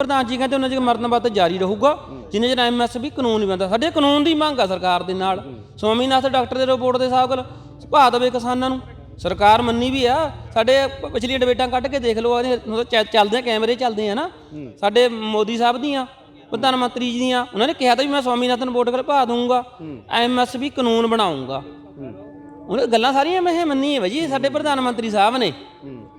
ਪ੍ਰਧਾਨ ਜੀ ਕਹਿੰਦੇ ਉਹਨਾਂ ਚਿਰ ਮਰਨ ਬਾਤ ਜਾਰੀ ਰਹੂਗਾ। ਜਿੰਨੇ ਚਿਰ ਐਮਐਸਪੀ ਕਾਨੂੰਨ ਨਹੀਂ ਬੰਦਾ ਸਾਡੇ ਕਾਨੂੰਨ ਦੀ ਮੰਗ ਆ ਸਰਕਾਰ ਦੇ ਨਾਲ। ਸਵਾਮੀਨਾਥ ਡਾਕਟਰ ਦੇ ਰਿਪੋਰਟ ਦੇ ਹਿਸਾਬ ਨਾਲ ਦੇਵੇ ਕਿਸਾਨਾਂ ਨੂੰ। ਸਰਕਾਰ ਮੰਨੀ ਵੀ ਆ। ਸਾਡੇ ਪਿਛਲੀਆਂ ਡਿਬੇਟਾਂ ਕੱਢ ਕੇ ਦੇਖ ਲਓ। ਚੱਲ- ਚੱਲਦੇ ਕੈਮਰੇ ਚੱਲਦੇ ਆ ਨਾ। ਸਾਡੇ ਮੋਦੀ ਸਾਹਿਬ ਦੀਆਂ ਪ੍ਰਧਾਨ ਮੰਤਰੀ ਜੀ ਦੀਆਂ ਉਹਨਾਂ ਨੇ ਕਿਹਾ ਤਾਂ ਵੀ ਮੈਂ ਸਵਾਮੀਨਾਥਨ ਰਿਪੋਰਟ ਕਰ ਭਾ ਦੂੰਗਾ ਐਮਐਸਪੀ ਕਾਨੂੰਨ ਬਣਾਉਂਗਾ ਉਹਨੇ ਗੱਲਾਂ ਸਾਰੀਆਂ ਮੈਂ ਇਹ ਮੰਨੀ ਹੈ ਜੀ ਸਾਡੇ ਪ੍ਰਧਾਨ ਮੰਤਰੀ ਸਾਹਿਬ ਨੇ।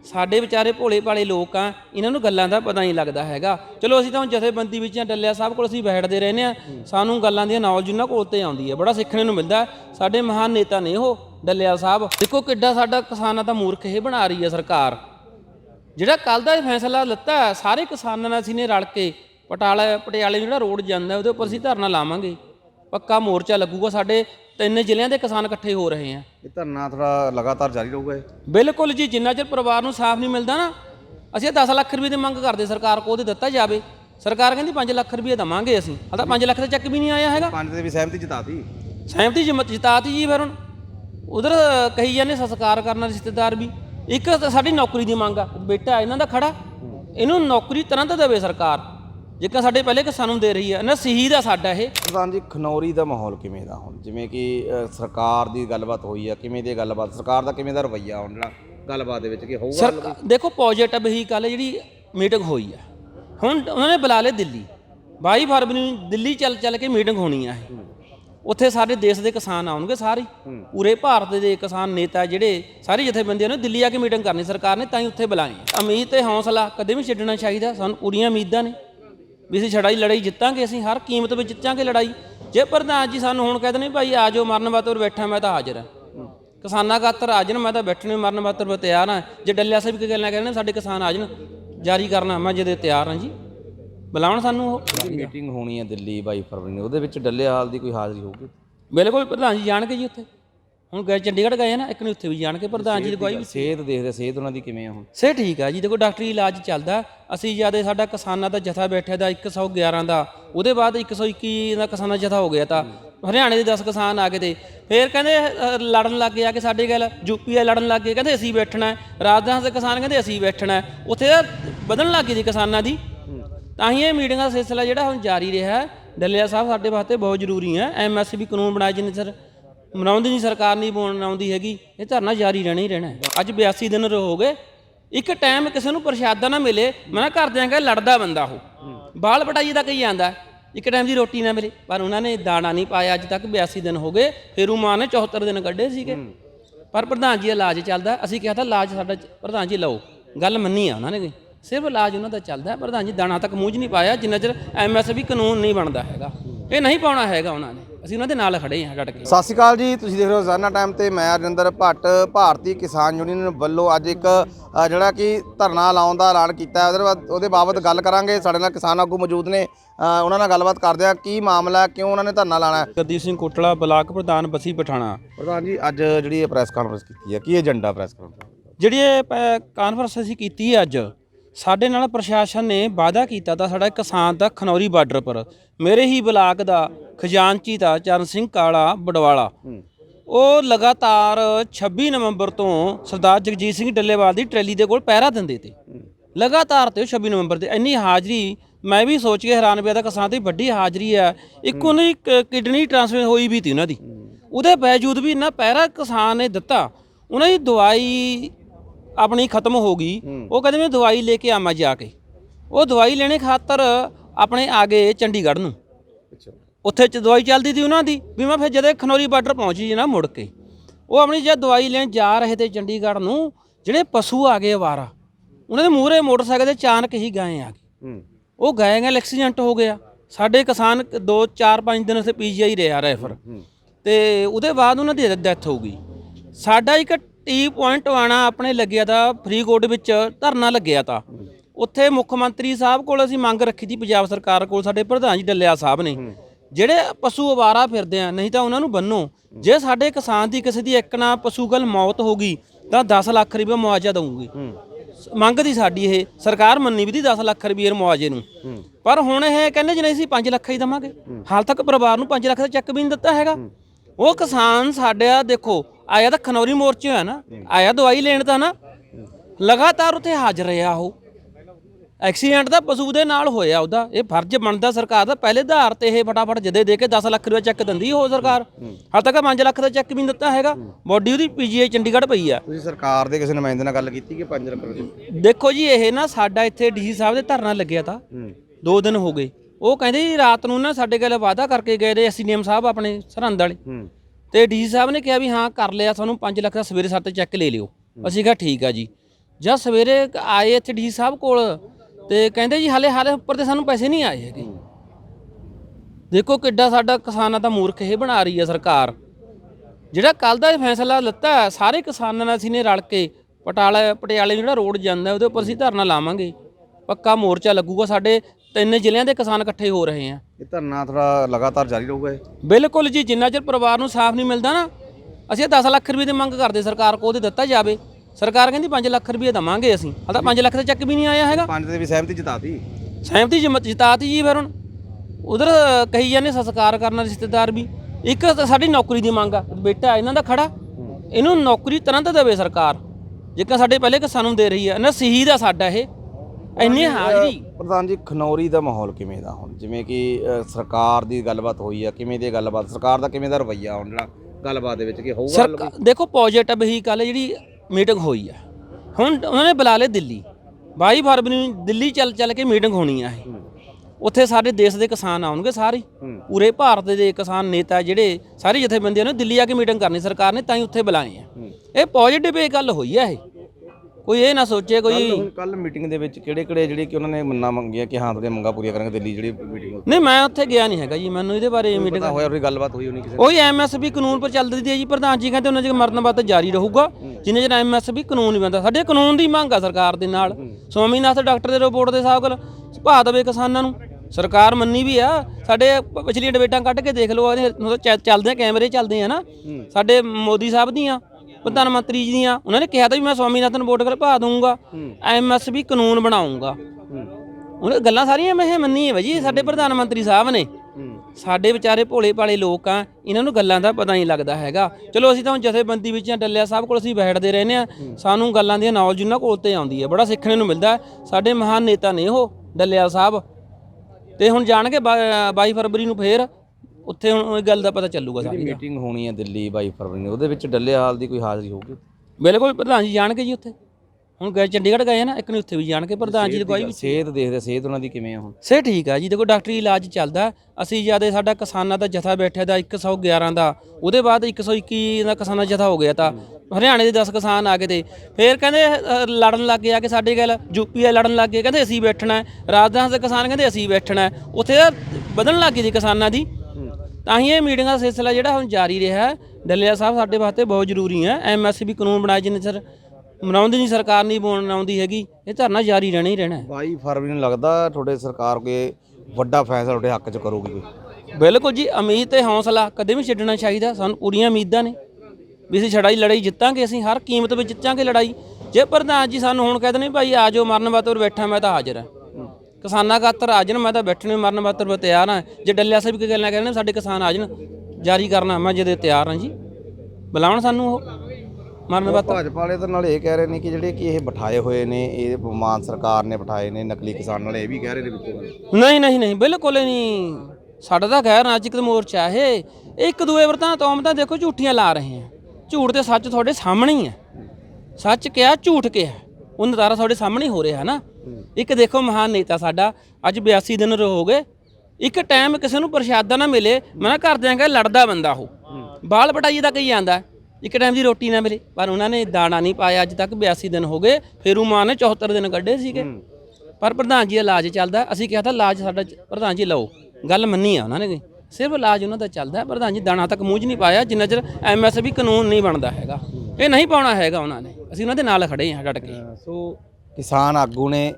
ਸਾਡੇ ਵਿਚਾਰੇ ਭੋਲੇ ਭਾਲੇ ਲੋਕ ਆ ਇਹਨਾਂ ਨੂੰ ਗੱਲਾਂ ਦਾ ਪਤਾ ਨਹੀਂ ਲੱਗਦਾ ਹੈਗਾ। ਚਲੋ ਅਸੀਂ ਤਾਂ ਜਥੇਬੰਦੀ ਵਿੱਚ ਡੱਲਿਆ ਸਾਹਿਬ ਕੋਲ ਅਸੀਂ ਬੈਠਦੇ ਰਹਿੰਦੇ ਆ। ਸਾਨੂੰ ਗੱਲਾਂ ਦੀ ਨੌਲੇਜ ਉਹਨਾਂ ਕੋਲ ਤੇ ਆਉਂਦੀ ਹੈ ਬੜਾ ਸਿੱਖਣ ਨੂੰ ਮਿਲਦਾ। ਸਾਡੇ ਮਹਾਨ ਨੇਤਾ ਨੇ ਉਹ ਡੱਲਿਆ ਸਾਹਿਬ। ਦੇਖੋ ਕਿੱਡਾ ਸਾਡਾ ਕਿਸਾਨਾਂ ਦਾ ਮੂਰਖ ਇਹ ਬਣਾ ਰਹੀ ਹੈ ਸਰਕਾਰ। ਜਿਹੜਾ ਕੱਲ ਦਾ ਫੈਸਲਾ ਲੱਤਾ ਸਾਰੇ ਕਿਸਾਨਾਂ ਨਾਲ ਅਸੀਂ ਨੇ ਰਲ ਕੇ ਪਟਾਲਾ ਪਟਿਆਲੇ ਜਿਹੜਾ ਰੋਡ ਜਾਂਦਾ ਉਹਦੇ ਉੱਪਰ ਅਸੀਂ ਧਰਨਾ ਲਾਵਾਂਗੇ। ਪੱਕਾ ਮੋਰਚਾ ਲੱਗੂਗਾ ਸਾਡੇ। ਤਿੰਨ ਜ਼ਿਲ੍ਹਿਆਂ ਦੇ ਕਿਸਾਨ ਇਕੱਠੇ ਹੋ ਰਹੇ ਆ। ਇਹ ਧਰਨਾ ਥੋੜਾ ਲਗਾਤਾਰ ਜਾਰੀ ਰਹੂਗਾ ਇਹ। ਬਿਲਕੁਲ ਜੀ ਜਿੰਨਾ ਚਿਰ ਪਰਿਵਾਰ ਨੂੰ ਸਾਫ਼ ਨਹੀਂ ਮਿਲਦਾ ਨਾ ਅਸੀਂ 10 ਲੱਖ ਰੁਪਏ ਦੀ ਮੰਗ ਕਰਦੇ ਸਰਕਾਰ ਕੋਲ ਉਹਦੇ ਦਿੱਤਾ ਜਾਵੇ। ਸਰਕਾਰ ਕਹਿੰਦੀ 5 ਲੱਖ ਰੁਪਏ ਦਵਾਂਗੇ ਅਸੀਂ। ਹਾਲ ਤਾਂ 5 ਲੱਖ ਦਾ ਚੱਕ ਵੀ ਨਹੀਂ ਆਇਆ ਹੈਗਾ। ਪੰਜ ਤੇ ਵੀ ਸਹਿਮਤੀ ਜਤਾਤੀ। ਸਹਿਮਤੀ ਜਿਮਤ ਜਿਤਾਤੀ ਜੀ ਫਿਰ ਹੁਣ। ਉਧਰ ਕਹੀ ਜਾਂਦੇ ਸੰਸਕਾਰ ਕਰਨਾ ਰਿਸ਼ਤੇਦਾਰ ਵੀ। ਇੱਕ ਸਾਡੀ ਨੌਕਰੀ ਦੀ ਮੰਗ ਆ ਬੇਟਾ ਇਹਨਾਂ ਦਾ ਖੜਾ। ਇਹਨੂੰ ਨੌਕਰੀ ਤੁਰੰਤ ਦੇਵੇ ਸਰਕਾਰ। ਜਿੱਕਾ ਸਾਡੇ ਪਹਿਲੇ ਕਿਸਾਨ ਨੂੰ ਦੇ ਰਹੀ ਹੈ ਨਾ ਸ਼ਹੀਦ ਆ ਸਾਡਾ ਇਹ। ਪ੍ਰਧਾਨ ਜੀ ਖਨੌਰੀ ਦਾ ਮਾਹੌਲ ਕਿਵੇਂ ਦਾ ਹੁਣ? ਜਿਵੇਂ ਕਿ ਅ, ਸਰਕਾਰ ਦੀ ਗੱਲਬਾਤ ਹੋਈ ਆ ਕਿਵੇਂ ਦੀ ਗੱਲਬਾਤ? ਸਰਕਾਰ ਦਾ ਕਿਵੇਂ ਦਾ ਰਵੱਈਆ ਹੁਣ ਜਿਹੜਾ ਗੱਲਬਾਤ ਦੇ ਵਿੱਚ ਕੀ ਹੋਊਗਾ? ਸਰ ਦੇਖੋ ਪੋਜ਼ਿਟਿਵ ਹੀ ਕੱਲ ਜਿਹੜੀ ਮੀਟਿੰਗ ਹੋਈ ਆ। ਹੁਣ ਉਹਨਾਂ ਨੇ ਬੁਲਾ ਲਏ ਦਿੱਲੀ। 22 ਫਰਵਰੀ ਨੂੰ ਦਿੱਲੀ ਚੱਲ ਚੱਲ ਕੇ ਮੀਟਿੰਗ ਹੋਣੀ ਆ ਇਹ। ਉੱਥੇ ਸਾਡੇ ਦੇਸ਼ ਦੇ ਕਿਸਾਨ ਆਉਣਗੇ ਸਾਰੇ। ਪੂਰੇ ਭਾਰਤ ਦੇ ਕਿਸਾਨ ਨੇਤਾ ਜਿਹੜੇ ਸਾਰੀ ਜਥੇਬੰਦੀਆਂ ਨੇ ਦਿੱਲੀ ਆ ਕੇ ਮੀਟਿੰਗ ਕਰਨੀ ਸਰਕਾਰ ਨੇ ਤਾਂ ਹੀ ਉੱਥੇ ਬੁਲਾਏ ਆ। ਉਮੀਦ ਤੇ ਹੌਸਲਾ ਕਦੇ ਵੀ ਛੱਡਣਾ ਚਾਹੀਦਾ ਸਾਨੂੰ ਪੂਰੀਆਂ ਉਮੀਦਾਂ ਨੇ। ਵੀ ਅਸੀਂ ਛੜਾਈ ਲੜਾਈ ਜਿੱਤਾਂਗੇ ਅਸੀਂ ਹਰ ਕੀਮਤ ਵਿੱਚ ਜਿੱਤਾਂਗੇ ਲੜਾਈ। ਜੇ ਪ੍ਰਧਾਨ ਜੀ ਸਾਨੂੰ ਹੁਣ ਕਹਿ ਦੇਣ ਭਾਈ ਆ ਜਾਓ ਮਰਨ ਵਾਤਰ ਬੈਠਾ ਮੈਂ ਤਾਂ ਹਾਜ਼ਰ ਹਾਂ। ਕਿਸਾਨਾਂ ਖਾਤਰ ਜਾਣ ਮੈਂ ਤਾਂ ਬੈਠਣੇ ਮਰਨ ਵਾਤਰ ਮੈਂ ਤਿਆਰ ਹਾਂ। ਜੇ ਡੱਲਿਆ ਸਾਹਿਬ ਕੀ ਗੱਲਾਂ ਕਹਿੰਦੇ ਸਾਡੇ ਕਿਸਾਨ ਜਾਣ ਜਾਰੀ ਕਰਨਾ ਮੈਂ ਜਿਹਦੇ ਤਿਆਰ ਹਾਂ ਜੀ। ਬੁਲਾਉਣ ਸਾਨੂੰ ਉਹ। ਮੀਟਿੰਗ ਹੋਣੀ ਹੈ ਦਿੱਲੀ 22 ਫਰਵਰੀ ਨੂੰ ਉਹਦੇ ਵਿੱਚ ਡੱਲੇਹਾਲ ਦੀ ਕੋਈ ਹਾਜ਼ਰੀ ਹੋਊਗੀ? ਬਿਲਕੁਲ ਪ੍ਰਧਾਨ ਜੀ ਜਾਣਗੇ ਜੀ ਉੱਥੇ। ਹੁਣ ਗਏ ਚੰਡੀਗੜ੍ਹ ਗਏ ਨਾ ਇੱਕ ਨੂੰ ਉੱਥੇ ਵੀ ਜਾਣ ਕੇ ਪ੍ਰਧਾਨ ਜੀ ਦੀ ਅਗਵਾਈ ਸਿਹਤ ਦੇਖਦੇ ਸਿਹਤ ਉਹਨਾਂ ਦੀ ਕਿਵੇਂ ਆ ਹੁਣ ਸੇ ਠੀਕ ਆ ਜੀ ਦੇਖੋ ਡਾਕਟਰੀ ਇਲਾਜ ਚੱਲਦਾ ਅਸੀਂ ਜ਼ਿਆਦਾ ਸਾਡਾ ਕਿਸਾਨਾਂ ਦਾ ਜਥਾ ਬੈਠਿਆ ਦਾ 111 ਦਾ ਉਹਦੇ ਬਾਅਦ 121 ਦਾ ਕਿਸਾਨਾਂ ਜਥਾ ਹੋ ਗਿਆ ਤਾਂ ਹਰਿਆਣੇ ਦੇ 10 ਕਿਸਾਨ ਆ ਗਏ ਤੇ ਫੇਰ ਕਹਿੰਦੇ ਲੜਨ ਲੱਗ ਗਏ ਆ ਕਿ ਸਾਡੇ ਗੱਲ ਯੂਪੀਆ ਲੜਨ ਲੱਗ ਗਏ ਕਹਿੰਦੇ ਅਸੀਂ ਬੈਠਣਾ। ਰਾਜਸਥਾਨ ਦੇ ਕਿਸਾਨ ਕਹਿੰਦੇ ਅਸੀਂ ਬੈਠਣਾ। ਉੱਥੇ ਤਾਂ ਵਧਣ ਲੱਗ ਗਈ ਦੀ ਕਿਸਾਨਾਂ ਦੀ ਤਾਂ ਹੀ ਇਹ ਮੀਟਿੰਗ ਦਾ ਸਿਲਸਿਲਾ ਜਿਹੜਾ ਹੁਣ ਜਾਰੀ ਰਿਹਾ। ਡੱਲਿਆ ਸਾਹਿਬ ਸਾਡੇ ਵਾਸਤੇ ਬਹੁਤ ਜ਼ਰੂਰੀ ਹੈ ਐਮਐਸਪੀ ਕਾਨੂੰਨ ਬਣਾਏ ਜਿੰਨੇ ਚਿਰ ਮਨਾਉਂਦੀ ਨਹੀਂ, ਸਰਕਾਰ ਨਹੀਂ ਬਣਾਉਂਦੀ ਹੈਗੀ, ਇਹ ਧਰਨਾ ਜਾਰੀ ਰਹਿਣਾ ਹੀ ਰਹਿਣਾ ਹੈ। ਅੱਜ 82 ਦਿਨ ਹੋ ਗਏ, ਇੱਕ ਟਾਈਮ ਕਿਸੇ ਨੂੰ ਪ੍ਰਸ਼ਾਦਾ ਨਾ ਮਿਲੇ, ਮੈਂ ਨਾ ਘਰ ਦਿਆਂਗਾ ਲੜਦਾ ਬੰਦਾ ਉਹ। ਬਾਲ ਪਟਾਈ ਦਾ ਕਹੀ ਜਾਂਦਾ, ਇੱਕ ਟਾਈਮ ਦੀ ਰੋਟੀ ਨਾ ਮਿਲੇ, ਪਰ ਉਹਨਾਂ ਨੇ ਦਾਣਾ ਨਹੀਂ ਪਾਇਆ, ਅੱਜ ਤੱਕ 82 ਦਿਨ ਹੋ ਗਏ, ਫੇਰੂ ਮਾਂ ਨੇ 74 ਦਿਨ ਕੱਢੇ ਸੀਗੇ। ਪਰ ਪ੍ਰਧਾਨ ਜੀ ਦਾ ਇਲਾਜ ਚੱਲਦਾ, ਅਸੀਂ ਕਿਹਾ ਤਾਂ ਇਲਾਜ ਸਾਡਾ ਪ੍ਰਧਾਨ ਜੀ ਲਓ, ਗੱਲ ਮੰਨੀ ਆ ਉਹਨਾਂ ਨੇ ਸਿਰਫ ਇਲਾਜ ਉਹਨਾਂ ਦਾ ਚੱਲਦਾ, ਪ੍ਰਧਾਨ ਜੀ ਦਾਣਾ ਤੱਕ ਮੂੰਹ ਨਹੀਂ ਪਾਇਆ, ਜਿੰਨਾ ਚਿਰ ਐਮਐਸਪੀ ਕਾਨੂੰਨ ਨਹੀਂ ਬਣਦਾ ਹੈਗਾ। ਇਹ ਨਹੀਂ ਪਾਉਣਾ ਹੈਗਾ ਉਹਨਾਂ ਨੇ। ਅਸੀਂ ਉਹਨਾਂ ਦੇ ਨਾਲ ਖੜੇ ਹਾਂ ਡਟ ਕੇ। ਸਤਿ ਸ਼੍ਰੀ ਅਕਾਲ ਜੀ ਤੁਸੀਂ ਦੇਖ ਰਹੇ ਹੋ ਰੋਜ਼ਾਨਾ ਟਾਈਮ ਤੇ ਮੈਂ ਅਰਿੰਦਰ ਭੱਟ ਭਾਰਤੀ ਕਿਸਾਨ ਯੂਨੀਅਨ ਵੱਲੋਂ ਅੱਜ ਇੱਕ ਅ, ਜਿਹੜਾ ਕਿ ਧਰਨਾ ਲਾਉਣ ਦਾ ਐਲਾਨ ਕੀਤਾ ਹੈ। ਉਹਦੇ ਬਾਅਦ ਉਹਦੇ ਬਾਬਤ ਗੱਲ ਕਰਾਂਗੇ। ਸਾਡੇ ਨਾਲ ਕਿਸਾਨ ਆਗੂ ਮੌਜੂਦ ਨੇ। ਅ, ਉਹਨਾਂ ਨਾਲ ਗੱਲਬਾਤ ਕਰਦੇ ਆ ਕੀ ਮਾਮਲਾ ਹੈ? ਕਿਉਂ ਉਹਨਾਂ ਨੇ ਧਰਨਾ ਲਾਣਾ ਹੈ? ਗੁਰਦੀਪ ਸਿੰਘ ਕੋਟਲਾ ਬਲਾਕ ਪ੍ਰਧਾਨ ਬਸੀ ਪਠਾਣਾ। ਪ੍ਰਧਾਨ ਜੀ ਅੱਜ ਜਿਹੜੀ ਇਹ ਪ੍ਰੈਸ ਕਾਨਫਰੰਸ ਕੀਤੀ ਹੈ ਕੀ ਏਜੰਡਾ ਪ੍ਰੈਸ ਕਾਨਫਰੰਸ ਜਿਹੜੀ ਇਹ ਪ- ਕਾਨਫਰੰਸ ਅਸੀਂ ਕੀਤੀ ਹੈ ਅੱਜ ਸਾਡੇ ਨਾਲ ਪ੍ਰਸ਼ਾਸਨ ਨੇ ਵਾਅਦਾ ਕੀਤਾ ਤਾਂ ਸਾਡਾ ਕਿਸਾਨ ਦਾ ਖਨੌਰੀ ਬਾਰਡਰ ਪਰ। ਮੇਰੇ ਹੀ ਬਲਾਕ ਦਾ ਖਜ਼ਾਨਚੀ ਦਾ ਚਰਨ ਸਿੰਘ ਕਾਲਾ ਬਡਵਾਲਾ। ਉਹ ਲਗਾਤਾਰ 26 ਨਵੰਬਰ ਤੋਂ ਸਰਦਾਰ ਜਗਜੀਤ ਸਿੰਘ ਡੱਲੇਵਾਲ ਦੀ ਟਰੈਲੀ ਦੇ ਕੋਲ ਪਹਿਰਾ ਦਿੰਦੇ ਤੇ। ਲਗਾਤਾਰ ਤੇ ਉਹ 26 ਨਵੰਬਰ ਤੇ ਇੰਨੀ ਹਾਜ਼ਰੀ, ਮੈਂ ਵੀ ਸੋਚ ਕੇ ਹੈਰਾਨ ਪਿਆ ਤਾਂ ਕਿਸਾਨ ਦੀ ਵੱਡੀ ਹਾਜ਼ਰੀ ਹੈ। ਇੱਕ ਉਹਨਾਂ ਦੀ ਕਿਡਨੀ ਟ੍ਰਾਂਸਫਰ ਹੋਈ ਵੀ ਤੀ ਉਹਨਾਂ ਦੀ। ਉਹਦੇ ਬਾਵਜੂਦ ਵੀ ਇੰਨਾ ਪਹਿਰਾ ਕਿਸਾਨ ਨੇ ਦਿੱਤਾ, ਉਹਨਾਂ ਦੀ ਦਵਾਈ ਆਪਣੀ ਖਤਮ ਹੋ ਗਈ ਉਹ ਕਹਿੰਦੇ ਮੈਂ ਦਵਾਈ ਲੈ ਕੇ ਆਵਾਂ ਜਾ ਕੇ। ਉਹ ਦਵਾਈ ਲੈਣੇ ਖਾਤਰ ਆਪਣੇ ਆ ਗਏ ਚੰਡੀਗੜ੍ਹ ਨੂੰ। ਉੱਥੇ ਚ ਦਵਾਈ ਚੱਲਦੀ ਸੀ ਉਹਨਾਂ ਦੀ ਵੀ ਮੈਂ ਫਿਰ ਜਦੋਂ ਖਨੌਰੀ ਬਾਰਡਰ ਪਹੁੰਚੀ ਜੀ ਨਾ ਮੁੜ ਕੇ ਉਹ ਆਪਣੀ ਜਦ ਦਵਾਈ ਲੈਣ ਜਾ ਰਹੇ ਤੇ ਚੰਡੀਗੜ੍ਹ ਨੂੰ ਜਿਹੜੇ ਪਸ਼ੂ ਆ ਗਏ ਅਵਾਰਾ ਉਹਨਾਂ ਦੇ ਮੂਹਰੇ ਮੋਟਰਸਾਈਕਲ ਤੇ ਅਚਾਨਕ ਹੀ ਗਏ ਆ ਗਏ। ਉਹ ਗਏ ਗਏ ਐਕਸੀਡੈਂਟ ਹੋ ਗਿਆ। ਸਾਡੇ ਕਿਸਾਨ 2 4 5 ਦਿਨ ਉੱਥੇ ਪੀਜੀਆਈ ਰਿਹਾ ਰੈਫਰ। ਤੇ ਉਹਦੇ ਬਾਅਦ ਉਹਨਾਂ ਦੀ ਡੈਥ ਹੋ ਗਈ। ਸਾਡਾ ਇੱਕ ਟੀ ਪੁਆਇੰਟ ਆਣਾ ਆਪਣੇ ਲੱਗਿਆ ਤਾਂ ਫਰੀਦਕੋਟ ਵਿੱਚ ਧਰਨਾ ਲੱਗਿਆ ਤਾਂ। ਉੱਥੇ ਮੁੱਖ ਮੰਤਰੀ ਸਾਹਿਬ ਕੋਲ ਅਸੀਂ ਮੰਗ ਰੱਖੀ ਸੀ ਪੰਜਾਬ ਸਰਕਾਰ ਕੋਲ ਸਾਡੇ ਪ੍ਰਧਾਨ ਜੀ ਡੱਲਿਆ ਸਾਹਿਬ ਨੇ। ਜਿਹੜੇ ਪਸ਼ੂ ਅਵਾਰਾ ਫਿਰਦੇ ਆ ਨਹੀਂ ਤਾਂ ਉਹਨਾਂ ਨੂੰ ਬੰਨੋ। ਜੇ ਸਾਡੇ ਕਿਸਾਨ ਦੀ ਕਿਸੇ ਦੀ ਇੱਕ ਨਾ ਪਸ਼ੂ ਗਲ ਮੌਤ ਹੋ ਗਈ ਤਾਂ 10 ਲੱਖ ਰੁਪਏ ਮੁਆਵਜ਼ਾ ਦਊਗੀ। ਮੰਗ ਦੀ ਸਾਡੀ ਇਹ ਸਰਕਾਰ ਮੰਨੀ ਵੀ ਦੀ 10 ਲੱਖ ਰੁਪਏ ਮੁਆਵਜ਼ੇ ਨੂੰ। ਪਰ ਹੁਣ ਇਹ ਕਹਿੰਦੇ ਜਿਹਨੇ ਅਸੀਂ 5 ਲੱਖ ਹੀ ਦਵਾਂਗੇ। ਹਾਲ ਤੱਕ ਪਰਿਵਾਰ ਨੂੰ 5 ਲੱਖ ਦਾ ਚੈੱਕ ਵੀ ਨਹੀਂ ਦਿੱਤਾ ਹੈਗਾ। ਉਹ ਕਿਸਾਨ ਸਾਡਿਆ ਦੇਖੋ ਆਇਆ ਤਾਂ ਖਨੌਰੀ ਮੋਰਚੇ ਹੋਇਆ ਨਾ ਆਇਆ ਦਵਾਈ ਲੈਣ ਤਾਂ ਨਾ ਲਗਾਤਾਰ ਉੱਥੇ ਹਾਜ਼ਰ ਰਿਹਾ ਉਹ। ਐਕਸੀਡੈਂਟ ਦਾ ਪਸ਼ੂ ਦੇ ਨਾਲ ਹੋਇਆ ਉਹਦਾ ਇਹ ਫਰਜ਼ ਬਣਦਾ ਸਰਕਾਰ ਦਾ ਪਹਿਲੇ ਆਧਾਰ ਤੇ ਇਹ ਫਟਾਫਟ ਜਦੇ ਦੇ ਕੇ 10 ਲੱਖ ਰੁਪਏ ਚੈੱਕ ਦਿੰਦੀ ਉਹ ਸਰਕਾਰ। ਹਾਲ ਤੱਕ 5 ਲੱਖ ਦਾ ਚੈੱਕ ਵੀ ਨਹੀਂ ਦਿੱਤਾ ਹੈਗਾ ਬੋਡੀ ਉਹਦੀ ਪੀਜੀਆਈ ਚੰਡੀਗੜ੍ਹ ਪਈ ਆ। ਤੁਸੀਂ ਸਰਕਾਰ ਦੇ ਕਿਸੇ ਨੁਮਾਇੰਦੇ ਨਾਲ ਗੱਲ ਕੀਤੀ ਕਿ 5 ਲੱਖ ਰੁਪਏ ਦੇਖੋ ਜੀ ਇਹ ਨਾ ਸਾਡਾ ਇੱਥੇ ਡੀਸੀ ਸਾਹਿਬ ਦੇ ਧਰਨਾ ਲੱਗਿਆ ਤਾਂ ਹੂੰ। ਦੋ ਦਿਨ ਹੋ ਗਏ। ਉਹ ਕਹਿੰਦੇ ਜੀ ਰਾਤ ਨੂੰ ਨਾ ਸਾਡੇ ਕੋਲ ਵਾਅਦਾ ਕਰਕੇ ਗਏ ਨੇ ਐਸਡੀਐਮ ਸਾਹਿਬ ਆਪਣੇ ਸਰਹੰਦ ਵਾਲੇ। ਹੂੰ। ਤੇ ਡੀਸੀ ਸਾਹਿਬ ਨੇ ਕਿਹਾ ਵੀ ਹਾਂ ਕਰ ਲਿਆ ਤੁਹਾਨੂੰ 5 ਲੱਖ ਦਾ ਸਵੇਰੇ ਸੱਤ ਚੈੱਕ ਲੈ ਲਿਓ। ਅਸੀਂ ਕਿਹਾ ਠੀਕ ਆ ਜੀ। ਜਦ ਸਵੇਰੇ ਆਏ ਇੱਥੇ ਡੀਸੀ ਸਾਹਿਬ ਕੋਲ ਤੇ ਕਹਿੰਦੇ ਜੀ ਹਾਲੇ ਹਾਲੇ ਉੱਪਰ ਤੇ ਸਾਨੂੰ ਪੈਸੇ ਨਹੀਂ ਆਏ ਹੈਗੇ। ਦੇਖੋ ਕਿੱਡਾ ਸਾਡਾ ਕਿਸਾਨਾਂ ਦਾ ਮੂਰਖ ਇਹ ਬਣਾ ਰਹੀ ਹੈ ਸਰਕਾਰ। ਜਿਹੜਾ ਕੱਲ ਦਾ ਫੈਸਲਾ ਲੱਤਾ ਸਾਰੇ ਕਿਸਾਨਾਂ ਨਾਲ ਅਸੀਂ ਨੇ ਰਲ ਕੇ ਪਟਾਲਾ ਪਟਿਆਲੇ ਜਿਹੜਾ ਰੋਡ ਜਾਂਦਾ ਉਹਦੇ ਉੱਪਰ ਅਸੀਂ ਧਰਨਾ ਲਾਵਾਂਗੇ। ਪੱਕਾ ਮੋਰਚਾ ਲੱਗੂਗਾ ਸਾਡੇ ਤਿੰਨ ਜ਼ਿਲ੍ਹਿਆਂ ਦੇ ਕਿਸਾਨ ਇਕੱਠੇ ਹੋ ਰਹੇ ਆ। ਇਹ ਧਰਨਾ ਥੋੜਾ ਲਗਾਤਾਰ ਜਾਰੀ ਰਹੂਗਾ ਇਹ? ਬਿਲਕੁਲ ਜੀ ਜਿੰਨਾ ਚਿਰ ਪਰਿਵਾਰ ਨੂੰ ਸਾਫ਼ ਨਹੀਂ ਮਿਲਦਾ ਨਾ ਅਸੀਂ 10 ਲੱਖ ਰੁਪਏ ਦੀ ਮੰਗ ਕਰਦੇ ਸਰਕਾਰ ਕੋਲ ਉਹਦੇ ਦਿੱਤਾ ਜਾਵੇ। ਸਰਕਾਰ ਕਹਿੰਦੀ 5 ਲੱਖ ਰੁਪਏ ਦਵਾਂਗੇ ਅਸੀਂ। ਹਾਲ ਤਾਂ 5 ਲੱਖ ਦਾ ਚੈੱਕ ਵੀ ਨਹੀਂ ਆਇਆ ਹੈਗਾ। ਪੰਜ ਦੇ ਵੀ ਸਹਿਮਤੀ ਜਤਾਤੀ। ਸਹਿਮਤੀ ਜਮ- ਜਿਤਾਤੀ ਜੀ ਫਿਰ ਹੁਣ। ਉਧਰ ਕਹੀ ਜਾਂਦੇ ਸੰਸਕਾਰ ਕਰਨਾ ਰਿਸ਼ਤੇਦਾਰ ਵੀ। ਇੱਕ ਤਾਂ ਸਾਡੀ ਨੌਕਰੀ ਦੀ ਮੰਗ ਆ ਬੇਟਾ ਇਹਨਾਂ ਦਾ ਖੜਾ। ਇਹਨੂੰ ਨੌਕਰੀ ਤੁਰੰਤ ਦੇਵੇ ਸਰਕਾਰ। ਜਿੱਕਾ ਸਾਡੇ ਪਹਿਲੇ ਕਿਸਾਨ ਨੂੰ ਦੇ ਰਹੀ ਹੈ ਨਾ ਸ਼ਹੀਦ ਆ ਸਾਡਾ ਇਹ। ਇੰਨੀ ਹਾਜ਼ਰੀ ਪ੍ਰਧਾਨ ਜੀ ਖਨੌਰੀ ਦਾ ਮਾਹੌਲ ਕਿਵੇਂ ਦਾ ਹੁਣ? ਜਿਵੇਂ ਕਿ ਅ, ਸਰਕਾਰ ਦੀ ਗੱਲਬਾਤ ਹੋਈ ਆ ਕਿਵੇਂ ਦੀ ਗੱਲਬਾਤ? ਸਰਕਾਰ ਦਾ ਕਿਵੇਂ ਦਾ ਰਵੱਈਆ ਹੁਣ ਜਿਹੜਾ ਗੱਲਬਾਤ ਦੇ ਵਿੱਚ ਕੀ ਹੋਊਗਾ ਸਰਕਾਰ ਦੇਖੋ ਪੋਜ਼ਿਟਿਵ ਹੀ ਕੱਲ ਜਿਹੜੀ ਮੀਟਿੰਗ ਹੋਈ ਆ। ਹੁਣ ਉਹਨਾਂ ਨੇ ਬੁਲਾ ਲਏ ਦਿੱਲੀ। 22 ਫਰਵਰੀ ਨੂੰ ਦਿੱਲੀ ਚੱਲ ਚੱਲ ਕੇ ਮੀਟਿੰਗ ਹੋਣੀ ਆ ਇਹ। ਉੱਥੇ ਸਾਡੇ ਦੇਸ਼ ਦੇ ਕਿਸਾਨ ਆਉਣਗੇ ਸਾਰੇ। ਹੂੰ। ਪੂਰੇ ਭਾਰਤ ਦੇ ਕਿਸਾਨ ਨੇਤਾ ਜਿਹੜੇ ਸਾਰੀ ਜਥੇਬੰਦੀਆਂ ਨੇ ਦਿੱਲੀ ਆ ਕੇ ਮੀਟਿੰਗ ਕਰਨੀ ਸਰਕਾਰ ਨੇ ਤਾਂ ਹੀ ਉੱਥੇ ਬੁਲਾਏ ਆ। ਇਹ ਪੋਜ਼ਿਟਿਵ ਇਹ ਗੱਲ ਹੋਈ ਆ ਇਹ। ਕੋਈ ਇਹ ਨਾ ਸੋਚੇ ਕੋਈ। ਕੱਲ ਮੀਟਿੰਗ ਦੇ ਵਿੱਚ ਕਿਹੜੇ ਕਿਹੜੇ ਜਿਹੜੇ ਕਿ ਉਹਨਾਂ ਨੇ ਮੰਨਾਂ ਮੰਗੀਆਂ ਕਿ ਹਾਂ ਤੁਹਾਡੀਆਂ ਮੰਗਾਂ ਪੂਰੀਆਂ ਕਰਾਂਗੇ ਦਿੱਲੀ ਜਿਹੜੀ ਮੀਟਿੰਗ ਨਹੀਂ ਮੈਂ ਉੱਥੇ ਗਿਆ ਨਹੀਂ ਹੈਗਾ ਜੀ ਮੈਨੂੰ ਇਹਦੇ ਬਾਰੇ ਮੀਟਿੰਗ ਹੋਇਆ ਉਹਦੀ ਗੱਲਬਾਤ ਹੋਈ ਹੋਣੀ ਕਿਸੇ ਉਹੀ ਐਮਐਸਪੀ ਕਾਨੂੰਨ ਪਰ ਚੱਲਦੀ ਹੈ ਜੀ ਪ੍ਰਧਾਨ ਜੀ ਕਹਿੰਦੇ ਉਹਨਾਂ ਚਿਰ ਮਰਨ ਬਾਅਦ ਜਾਰੀ ਰਹੂਗਾ ਜਿੰਨੇ ਚਿਰ ਐਮਐਸਪੀ ਕਾਨੂੰਨ ਨਹੀਂ ਬਣਦਾ। ਸਾਡੇ ਕਾਨੂੰਨ ਦੀ ਮੰਗ ਆ ਸਰਕਾਰ ਦੇ ਨਾਲ। ਸਵਾਮੀਨਾਥਨ ਡਾਕਟਰ ਦੇ ਰਿਪੋਰਟ ਦੇ ਹਿਸਾਬ ਨਾਲ ਭਾ ਦੇਵੇ ਕਿਸਾਨਾਂ ਨੂੰ। ਸਰਕਾਰ ਮੰਨੀ ਵੀ ਆ। ਸਾਡੇ ਪਿਛਲੀਆਂ ਡਿਬੇਟਾਂ ਕੱਢ ਕੇ ਦੇਖ ਲਓ ਚੱਲਦੇ ਕੈਮਰੇ ਚੱਲਦੇ ਆ ਨਾ। ਸਾਡੇ ਮੋਦੀ ਸਾਹਿਬ ਦੀਆਂ। ਪ੍ਰਧਾਨ ਮੰਤਰੀ ਜੀ ਦੀਆਂ ਉਹਨਾਂ ਨੇ ਕਿਹਾ ਤਾਂ ਵੀ ਮੈਂ ਸਵਾਮੀਨਾਥਨ ਰਿਪੋਰਟ ਕਰ ਭਾ ਦੂੰਗਾ ਐਮਐਸਪੀ ਕਾਨੂੰਨ ਬਣਾਉਂਗਾ ਉਹਨੇ ਗੱਲਾਂ ਸਾਰੀਆਂ ਮੈਂ ਇਹ ਮੰਨੀ ਹੈ ਜੀ ਸਾਡੇ ਪ੍ਰਧਾਨ ਮੰਤਰੀ ਸਾਹਿਬ ਨੇ। ਸਾਡੇ ਵਿਚਾਰੇ ਭੋਲੇ ਭਾਲੇ ਲੋਕ ਆ ਇਹਨਾਂ ਨੂੰ ਗੱਲਾਂ ਦਾ ਪਤਾ ਨਹੀਂ ਲੱਗਦਾ ਹੈਗਾ। ਚਲੋ ਅਸੀਂ ਤਾਂ ਹੁਣ ਜਥੇਬੰਦੀ ਵਿੱਚ ਜਾਂ ਡੱਲਿਆ ਸਾਹਿਬ ਕੋਲ ਅਸੀਂ ਬੈਠਦੇ ਰਹਿੰਦੇ ਆ। ਸਾਨੂੰ ਗੱਲਾਂ ਦੀ ਨੌਲੇਜ ਉਹਨਾਂ ਕੋਲ ਤੇ ਆਉਂਦੀ ਹੈ ਬੜਾ ਸਿੱਖਣ ਨੂੰ ਮਿਲਦਾ। ਸਾਡੇ ਮਹਾਨ ਨੇਤਾ ਨੇ ਉਹ ਡੱਲਿਆ ਸਾਹਿਬ। ਤੇ ਹੁਣ ਜਾਣਗੇ 22 ਫਰਵਰੀ ਨੂੰ ਫੇਰ। ਉੱਥੇ ਹੁਣ ਇਹ ਗੱਲ ਦਾ ਪਤਾ ਚੱਲੂਗਾ ਸਾਰੀ ਦਾ ਮੀਟਿੰਗ ਹੋਣੀ ਹੈ ਦਿੱਲੀ 22 ਫਰਵਰੀ ਨੂੰ ਉਹਦੇ ਵਿੱਚ ਡੱਲੇ ਹਾਲ ਦੀ ਕੋਈ ਹਾਜ਼ਰੀ ਹੋਊਗੀ ਬਿਲਕੁਲ ਪ੍ਰਧਾਨ ਜੀ ਜਾਣਗੇ ਜੀ ਉੱਥੇ ਹੁਣ ਗਏ ਚੰਡੀਗੜ੍ਹ ਗਏ ਆ ਨਾ ਇੱਕ ਨੂੰ ਉੱਥੇ ਵੀ ਜਾਣਗੇ ਪ੍ਰਧਾਨ ਜੀ ਦੀ ਕੋਈ ਵੀ ਸਿਹਤ ਦੇਖਦੇ ਸਿਹਤ ਉਹਨਾਂ ਦੀ ਕਿਵੇਂ ਆ ਹੁਣ ਸੇ ਠੀਕ ਆ ਜੀ ਦੇਖੋ ਡਾਕਟਰੀ ਇਲਾਜ ਚੱਲਦਾ ਅਸੀਂ ਜ਼ਿਆਦਾ ਸਾਡਾ ਕਿਸਾਨਾਂ ਦਾ ਜਥਾ ਬੈਠਿਆ ਦਾ 111 ਦਾ ਉਹਦੇ ਬਾਅਦ 121 ਦਾ ਕਿਸਾਨਾਂ ਦਾ ਜਥਾ ਹੋ ਗਿਆ ਤਾਂ ਹਰਿਆਣੇ ਦੇ 10 ਕਿਸਾਨ ਆ ਗਏ ਤੇ ਫੇਰ ਕਹਿੰਦੇ ਲੜਨ ਲੱਗ ਗਏ ਆ ਕਿ ਸਾਡੇ ਗੱਲ ਯੂਪੀਆ ਲੜਨ ਲੱਗ ਗਏ ਕਹਿੰਦੇ ਅਸੀਂ ਬੈਠਣਾ ਹੈ। ਰਾਜਸਥਾਨ ਦੇ ਕਿਸਾਨ ਕਹਿੰਦੇ ਅਸੀਂ ਬੈਠਣਾ ਹੈ। ਉੱਥੇ ਤਾਂ ਵਧਣ ਲੱਗ ਗਈ ਜੀ ਕਿਸਾਨਾਂ ਦੀ ਤਾਂ ਹੀ ਇਹ ਮੀਟਿੰਗ ਦਾ ਸਿਲਸਿਲਾ ਜਿਹੜਾ ਹੁਣ ਜਾਰੀ ਰਿਹਾ ਹੈ। ਡੱਲਿਆ ਸਾਹਿਬ ਸਾਡੇ ਵਾਸਤੇ ਬਹੁਤ ਜ਼ਰੂਰੀ ਹੈ। ਐਮਐਸਪੀ ਕਾਨੂੰਨ ਬਣਾਏ ਜਿੰਨੇ ਚਿਰ ਬਣਾਉਂਦੀ ਨਹੀਂ ਸਰਕਾਰ ਨਹੀਂ ਬਣਾਉਂਦੀ ਹੈਗੀ ਇਹ ਧਰਨਾ ਜਾਰੀ ਰਹਿਣਾ ਹੀ ਰਹਿਣਾ ਹੈ। 22 ਫਰਵਰੀ ਨੂੰ ਲੱਗਦਾ ਤੁਹਾਡੇ ਸਰਕਾਰ ਕੋਈ ਵੱਡਾ ਫੈਸਲਾ ਤੁਹਾਡੇ ਹੱਕ 'ਚ ਕਰੂਗੀ ਕੋਈ? ਬਿਲਕੁਲ ਜੀ ਉਮੀਦ ਤੇ ਹੌਸਲਾ ਕਦੇ ਵੀ ਛੱਡਣਾ ਚਾਹੀਦਾ। ਸਾਨੂੰ ਪੂਰੀਆਂ ਉਮੀਦਾਂ ਨੇ ਵੀ ਅਸੀਂ ਛੜਾਈ ਲੜਾਈ ਜਿੱਤਾਂਗੇ ਅਸੀਂ ਹਰ ਕੀਮਤ ਵਿੱਚ ਜਿੱਤਾਂਗੇ ਲੜਾਈ। ਜੇ ਪ੍ਰਧਾਨ ਜੀ ਸਾਨੂੰ ਹੁਣ ਕਹਿੰਦੇ ਨੇ ਭਾਈ ਆ ਜਾਓ ਮਰਨ ਵਾਤਰ ਬੈਠਾ ਮੈਂ ਤਾਂ ਹਾਜ਼ਰ ਹਾਂ। ਕਿਸਾਨਾਂ ਖਾਤਰ ਹਾਜ਼ਰ ਮੈਂ ਤਾਂ ਬੈਠਣੇ ਮਰਨ ਵਾਤਰ ਮੈਂ ਤਿਆਰ ਹਾਂ। ਜੇ ਡੱਲਿਆ ਸਾਹਿਬ ਕੀ ਗੱਲਾਂ ਕਹਿੰਦੇ ਸਾਡੇ ਕਿਸਾਨ ਆ ਜਾਣ ਜਾਰੀ ਕਰਨਾ ਮੈਂ ਜਿਹਦੇ ਤਿਆਰ ਹਾਂ ਜੀ। ਬੁਲਾਉਣ ਸਾਨੂੰ ਉਹ ਮਰਨ ਵਾਤਰ ਭਾਜਪਾ ਵਾਲੇ ਤਾਂ ਨਾਲ ਇਹ ਕਹਿ ਰਹੇ ਨੇ ਕਿ ਜਿਹੜੇ ਕਿ ਇਹ ਬਿਠਾਏ ਹੋਏ ਨੇ ਇਹ ਮਾਨ ਸਰਕਾਰ ਨੇ ਬਿਠਾਏ ਨੇ ਨਕਲੀ ਕਿਸਾਨ ਵਾਲੇ ਇਹ ਵੀ ਕਹਿ ਰਹੇ ਨੇ ਵਿੱਚੋਂ। ਨਹੀਂ ਨਹੀਂ ਨਹੀਂ ਬਿਲਕੁਲ ਹੀ ਨਹੀਂ। ਸਾਡਾ ਤਾਂ ਗੈਰ ਰਾਜਿਕ ਮੋਰਚਾ ਇਹ। ਇੱਕ ਦੂਏ ਵਰਤਾਂ ਤੋਂ ਤਾਂ ਦੇਖੋ ਝੂਠੀਆਂ ਲਾ ਰਹੇ ਆ। ਝੂਠ ਤੇ ਸੱਚ ਤੁਹਾਡੇ ਸਾਹਮਣੇ ਹੀ ਹੈ ਸੱਚ ਕਿਹਾ ਝੂਠ ਕਿਹਾ। ਉਹ ਨਜ਼ਾਰਾ ਤੁਹਾਡੇ ਸਾਹਮਣੇ ਹੀ ਹੋ ਰਿਹਾ ਨਾ। ਇੱਕ ਦੇਖੋ ਮਹਾਨ ਨੇਤਾ ਸਾਡਾ ਅੱਜ 82 ਦਿਨ ਹੋ ਗਏ। ਇੱਕ ਟਾਈਮ ਕਿਸੇ ਨੂੰ ਪ੍ਰਸ਼ਾਦਾ ਨਾ ਮਿਲੇ ਮੈਂ ਘਰ ਦਿਆਂਗਾ ਲੜਦਾ ਬੰਦਾ ਉਹ। ਬਾਲ ਪਟਾਈ ਦਾ ਕਹੀ ਜਾਂਦਾ। ਇੱਕ ਟਾਈਮ ਦੀ ਰੋਟੀ ਨਾ ਮਿਲੇ ਪਰ ਉਹਨਾਂ ਨੇ ਦਾਣਾ ਨਹੀਂ ਪਾਇਆ ਅੱਜ ਤੱਕ 82 ਦਿਨ ਹੋ ਗਏ ਫਿਰ ਉਹ ਮਾਂ ਨੇ 74 ਦਿਨ ਕੱਢੇ ਸੀਗੇ। ਪਰ ਪ੍ਰਧਾਨ ਜੀ ਦਾ ਇਲਾਜ ਚੱਲਦਾ ਅਸੀਂ ਕਿਹਾ ਤਾਂ ਇਲਾਜ ਸਾਡਾ ਪ੍ਰਧਾਨ ਜੀ ਲਓ ਗੱਲ ਮੰਨੀ ਆ ਉਹਨਾਂ ਨੇ। ਸਿਰਫ ਇਲਾਜ ਉਹਨਾਂ ਦਾ ਚੱਲਦਾ। ਪ੍ਰਧਾਨ ਜੀ ਦਾਣਾ ਤੱਕ ਮੂੰਹ 'ਚ ਨਹੀਂ ਪਾਇਆ ਜਿੰਨਾ ਚਿਰ ਐਮਐਸਪੀ ਕਾਨੂੰਨ ਨਹੀਂ ਬਣਦਾ ਹੈਗਾ। ਇਹ ਨਹੀਂ ਪਾਉਣਾ ਹੈਗਾ ਉਹਨਾਂ ਨੇ ਅਸੀਂ ਉਹਨਾਂ ਦੇ ਨਾਲ ਖੜੇ ਹਾਂ ਡਟ ਕੇ। ਸੋ ਕਿਸਾਨ ਆਗੂ ਨੇ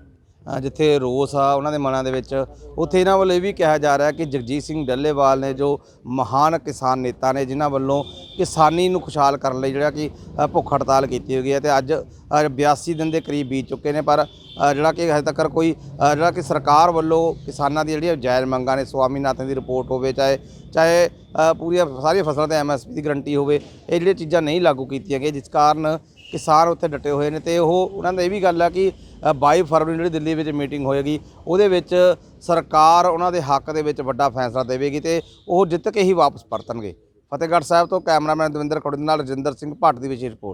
ਜਿੱਥੇ ਰੋਸ ਆ ਉਹਨਾਂ ਦੇ ਮਨਾਂ ਦੇ ਵਿੱਚ ਉੱਥੇ ਇਹਨਾਂ ਵੱਲੋਂ ਇਹ ਵੀ ਕਿਹਾ ਜਾ ਰਿਹਾ ਕਿ ਜਗਜੀਤ ਸਿੰਘ ਡੱਲੇਵਾਲ ਨੇ ਜੋ ਮਹਾਨ ਕਿਸਾਨ ਨੇਤਾ ਨੇ ਜਿਨ੍ਹਾਂ ਵੱਲੋਂ ਕਿਸਾਨੀ ਨੂੰ ਖੁਸ਼ਹਾਲ ਕਰਨ ਲਈ ਜਿਹੜਾ ਕਿ ਭੁੱਖ ਹੜਤਾਲ ਕੀਤੀ ਹੋਈ ਹੈ ਤੇ ਅੱਜ ਅ, 82 ਦਿਨ ਦੇ ਕਰੀਬ ਬੀਤ ਚੁੱਕੇ ਨੇ ਪਰ ਜਿਹੜਾ ਕਿ ਹਜੇ ਤੱਕ ਕੋਈ ਜਿਹੜਾ ਕਿ ਸਰਕਾਰ ਵੱਲੋਂ ਕਿਸਾਨਾਂ ਦੀ ਜਿਹੜੀਆਂ ਜਾਇਜ਼ ਮੰਗਾਂ ਨੇ ਸਵਾਮੀਨਾਥਨ ਦੀ ਰਿਪੋਰਟ ਹੋਵੇ ਚਾਹੇ ਚਾਹੇ ਪੂਰੀਆਂ ਸਾਰੀਆਂ ਫਸਲਾਂ ਤੇ ਐਮਐਸਪੀ ਦੀ ਗਰੰਟੀ ਹੋਵੇ ਇਹ ਜਿਹੜੀਆਂ ਚੀਜ਼ਾਂ ਨਹੀਂ ਲਾਗੂ ਕੀਤੀਆਂ ਗਈਆਂ ਜਿਸ ਕਾਰਨ ਕਿਸਾਨ ਉੱਥੇ ਡਟੇ ਹੋਏ ਨੇ ਤੇ ਉਹ ਉਹਨਾਂ ਦਾ ਇਹ ਵੀ ਗੱਲ ਆ ਕਿ ਅ, 22 ਫਰਵਰੀ ਜਿਹੜੀ ਦਿੱਲੀ ਵਿੱਚ ਮੀਟਿੰਗ ਹੋਏਗੀ ਉਹਦੇ ਵਿੱਚ ਸਰਕਾਰ ਉਹਨਾਂ ਦੇ ਹੱਕ ਦੇ ਵਿੱਚ ਵੱਡਾ ਫੈਸਲਾ ਦੇਵੇਗੀ ਤੇ ਉਹ ਜਿੱਤ ਕੇ ਹੀ ਵਾਪਸ ਪਰਤਣਗੇ। ਫਤਿਹਗੜ੍ਹ ਸਾਹਿਬ ਤੋਂ ਕੈਮਰਾਮੈਨ ਦਵਿੰਦਰ ਖੁੜ ਦੇ ਨਾਲ ਰਜਿੰਦਰ ਸਿੰਘ ਭੱਟ ਦੀ ਵਿਸ਼ੇਸ਼ ਰਿਪੋਰਟ।